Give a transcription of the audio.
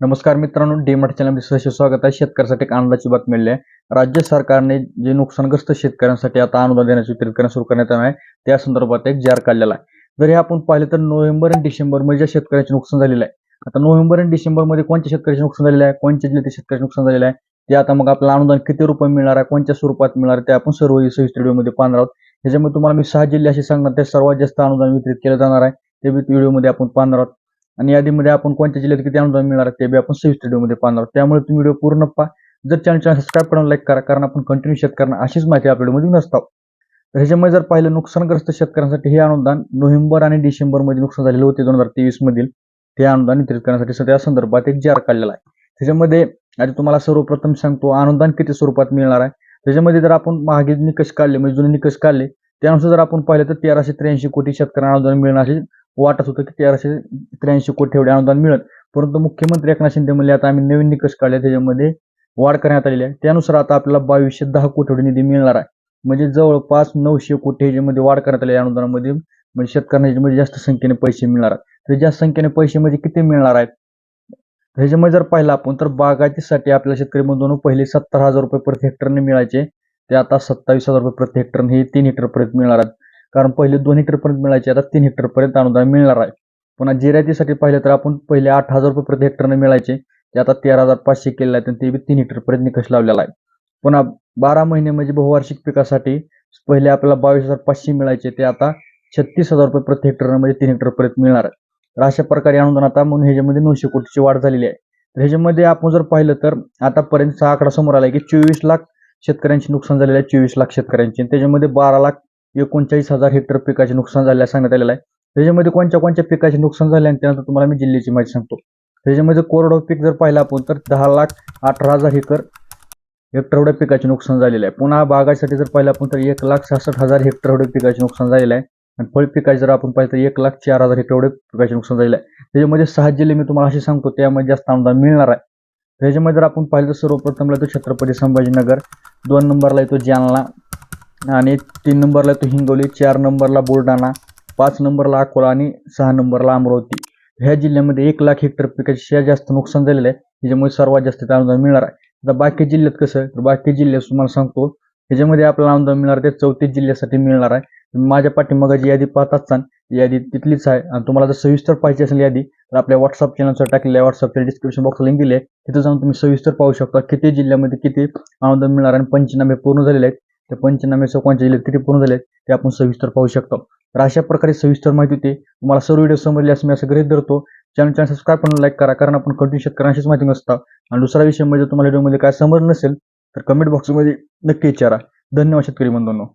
नमस्कार मित्रांनो डीमार्ट चॅनल सहर्ष स्वागत आहे. शेतकऱ्यासाठी एक आनंदाची बातमी आहे. राज्य सरकारने जे नुकसानग्रस्त शेतकऱ्यांसाठी आता अनुदान देण्याचे वितरित करणं सुरू करण्यात येणार आहे त्या संदर्भात एक जार काढलेला आहे. जर हे आपण पाहिलं तर नोव्हेंबर आणि डिसेंबरमध्ये ज्या शेतकऱ्यांचे नुकसान झालेलं आहे आता नोव्हेंबर आणि डिसेंबरमध्ये कोणत्या शेतकऱ्याचे नुकसान झालेलं आहे कोणत्या जिल्ह्यातील शेतकऱ्याचे नुकसान झालेलं आहे ते आता मग आपल्याला अनुदान किती रुपये मिळणार आहे कोणत्या स्वरूपात मिळणार आहे ते आपण सर्व सविस्तर व्हिडिओमध्ये पाहणार आहोत. त्याच्यामुळे तुम्हाला मी सहा जिल्हे असे सांगणार ते सर्वात जास्त अनुदान वितरित केलं जाणार आहे ते व्हिडिओमध्ये आपण पाहणार आहोत. आणि यादीमध्ये आपण कोणत्या जिल्ह्यात किती अनुदान मिळणार ते बी आपण सेव्ह व्हिडिओमध्ये पाहणार त्यामुळे तुम्ही व्हिडिओ पूर्ण पहा. जर चॅनल सबस्क्राईब करून लाईक करा कारण आपण कंटिन्यू शेतकऱ्यांना अशीच माहिती आपल्यामध्ये नसतात तर ह्याच्यामध्ये जर पाहिलं नुकसानग्रस्त शेतकऱ्यांसाठी हे अनुदान नोव्हेंबर आणि डिसेंबरमध्ये नुकसान झालेलं होते दोन हजार तेवीस मधील. ते अनुदान वितरित करण्यासाठी सध्या संदर्भात एक जार काढलेला आहे. त्याच्यामध्ये आधी तुम्हाला सर्वप्रथम सांगतो अनुदान किती स्वरूपात मिळणार आहे? त्याच्यामध्ये जर आपण मागे निकष काढले म्हणजे जुने निकष काढले त्यानुसार जर आपण पाहिलं तर तेराशे त्र्याऐंशी कोटी शेतकऱ्यांना अनुदान मिळणार वाटत होतं की तेराशे त्र्याऐंशी कोटी एवढे अनुदान मिळत परंतु मुख्यमंत्री एकनाथ शिंदे म्हणले आता आम्ही नवीन निकष काढले त्याच्यामध्ये वाढ करण्यात आलेली आहे. त्यानुसार आता आपल्याला बावीसशे दहा कोटी एवढी निधी मिळणार आहे. म्हणजे जवळपास नऊशे कोटी ह्याच्यामध्ये वाढ करण्यात आली अनुदानामध्ये. म्हणजे शेतकऱ्यांना ह्याच्यामध्ये जास्त संख्येने पैसे मिळणार आहेत. तर जास्त संख्येने पैसे म्हणजे किती मिळणार आहेत? ह्याच्यामध्ये जर पाहिलं आपण तर बागायतीसाठी आपल्या शेतकरी बंधूंनो पहिले सत्तर हजार रुपये प्रति हेक्टरने मिळायचे. ते आता सत्तावीस हजार रुपये प्रति हेक्टरने हे तीन हेक्टरपर्यंत मिळणार आहेत. कारण पहिले दोन हेक्टरपर्यंत मिळायचे आता तीन हेक्टरपर्यंत अनुदान मिळणार आहे. पुन्हा जिरायतीसाठी पाहिलं तर आपण पहिले आठ हजार रुपये प्रति हेक्टरने मिळायचे ते आता तेरा हजार पाचशे केले आहेत आणि ते बी तीन हेक्टरपर्यंत निकष लावलेला आहे. पुन्हा बारा महिने म्हणजे बहुवार्षिक पिकासाठी पहिले आपल्याला बावीस हजार पाचशे मिळायचे ते आता छत्तीस हजार रुपये प्रति हेक्टर म्हणजे तीन हेक्टरपर्यंत मिळणार आहे. तर अशा प्रकारे अनुदान आता म्हणून ह्याच्यामध्ये नऊशे कोटीची वाढ झालेली आहे. तर ह्याच्यामध्ये आपण जर पाहिलं तर आतापर्यंतचा आकडा समोर आला की चोवीस लाख शेतकऱ्यांचे नुकसान झालेलं आहे चोवीस लाख शेतकऱ्यांचे. आणि त्याच्यामध्ये बारा लाख एकोणचाळीस हजार हेक्टर पिकाचे नुकसान झाले सांगण्यात आलेलं आहे. त्याच्यामध्ये कोणत्या कोणत्या पिकाचे नुकसान झाले आणि त्यानंतर तुम्हाला मी जिल्ह्याची माहिती सांगतो. त्याच्यामध्ये कोरडवाहू पीक जर पाहिलं आपण तर दहा लाख अठरा हजार हेक्टर हेक्टर एवढ्या पिकाचे नुकसान झालेलं आहे. पुन्हा बागासाठी जर पाहिलं आपण तर एक लाख सहासष्ट हजार हेक्टर एवढे पिकाचे नुकसान झालेलं आहे. आणि फळ पिकाचे जर आपण पाहिलं तर एक लाख चार हजार हेक्टर एवढे पिकाचे नुकसान झालेलं आहे. त्याच्यामध्ये सहा जिल्हे मी तुम्हाला असे सांगतो त्यामध्ये जास्त अनुदान मिळणार आहे. त्याच्यामध्ये जर आपण पाहिलं तर सर्वप्रथमला येतो छत्रपती संभाजीनगर दोन नंबरला येतो जालना आणि तीन नंबरला येतो हिंगोली चार नंबरला बुलढाणा पाच नंबरला अकोला आणि सहा नंबरला अमरावती. ह्या जिल्ह्यामध्ये एक लाख हेक्टर पिकाच्या जास्त नुकसान झालेलं आहे त्याच्यामुळे सर्वात जास्त ते अनुदान मिळणार आहे. आता बाकी जिल्ह्यात कसं तर बाकी जिल्ह्यात तुम्हाला सांगतो ह्याच्यामध्ये आपल्याला अनुदान मिळणार ते चौतीस जिल्ह्यासाठी मिळणार आहे. माझ्या पाठीमागाची यादी पाहत असताना यादी तिथलीच आहे. आणि तुम्हाला जर सविस्तर पाहिजे असेल यादी तर आपल्या व्हॉट्सअप चॅनलवर टाकलेल्या व्हॉट्सअपच्या डिस्क्रिप्शन बॉक्स लिंक दिली आहे. जाऊन तुम्ही सविस्तर पाहू शकता किती जिल्ह्यामध्ये किती अनुदान मिळणार आणि पंचनामे पूर्ण झालेले आहेत. ते पंचनामे कोणत्या जिल्ह्यात किती पूर्ण झाले ते आपण सविस्तर पाहू शकतो. तर अशा प्रकारे सविस्तर माहिती होती. तुम्हाला सर्व व्हिडिओ समजले असं मी असं गृहित धरतो. चॅनल चॅनल सबस्क्राईब करून लाईक करा कारण आपण कंटिन्यू शेतकऱ्यांशीच माहिती नसता. आणि दुसरा विषय म्हणजे तुम्हाला व्हिडिओमध्ये काय समजलं नसेल तर कमेंट बॉक्समध्ये नक्की विचारा. धन्यवाद शेतकरी बंधूंनो.